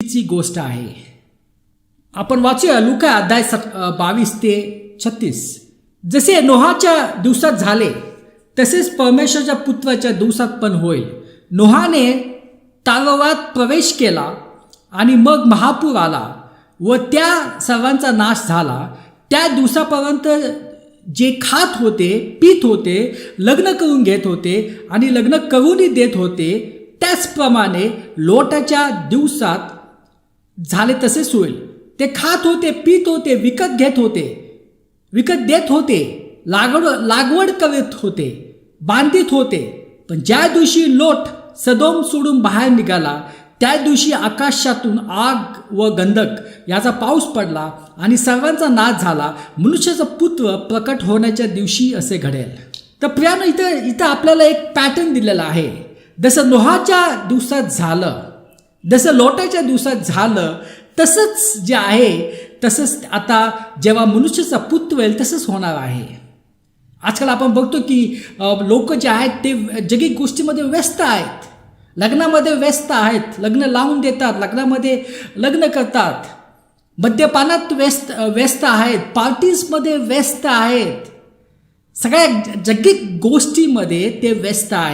ची गोष्ट आहे. आपण वाचूया लुका अध्याय सत बावीस ते छत्तीस. जसे नोहाच्या दिवसात झाले तसेच परमेश्वरच्या पुत्राच्या दिवसात पण होईल. नोहाने तालवात प्रवेश केला आणि मग महापूर आला व त्या सर्वांचा नाश झाला. त्या दिवसापर्यंत जे खात होते पित होते लग्न करून घेत होते आणि लग्न करूनही देत होते त्याचप्रमाणे लोटाच्या दिवसात झाले तसेच होईल. ते खात होते पित होते विकत घेत होते. विकत देत होते लागवड लागवड करीत होते बांधित होते. पण ज्या दिवशी लोट सदोम सोडून बाहेर निघाला त्या दिवशी आकाशातून आग व गंधक याचा पाऊस पडला आणि सर्वांचा नाश झाला. मनुष्याचा पुत्र प्रकट होण्याच्या दिवशी असे घडेल. तर प्रियानं इथं इथं आपल्याला एक पॅटर्न दिलेला आहे. जसं नोहाच्या दिवसात झालं जसं लोटाच्या दिवसात झालं तसंच जे आहे तसंच आता जेव्हा मनुष्याचा पुत्र येईल तसंच होणार आहे. आजकाल आपण बघतो की लोक जे आहेत ते जगी गोष्टीमध्ये व्यस्त आहेत. लग्नामध्ये व्यस्त आहेत. लग्न लावून देतात. लग्नामध्ये लग्न करतात. मद्यपानात व्यस्त व्यस्त आहेत. पार्टीजमध्ये व्यस्त आहेत. सगळ्या जगिक गोष्टीमध्ये ते व्यस्त आहेत.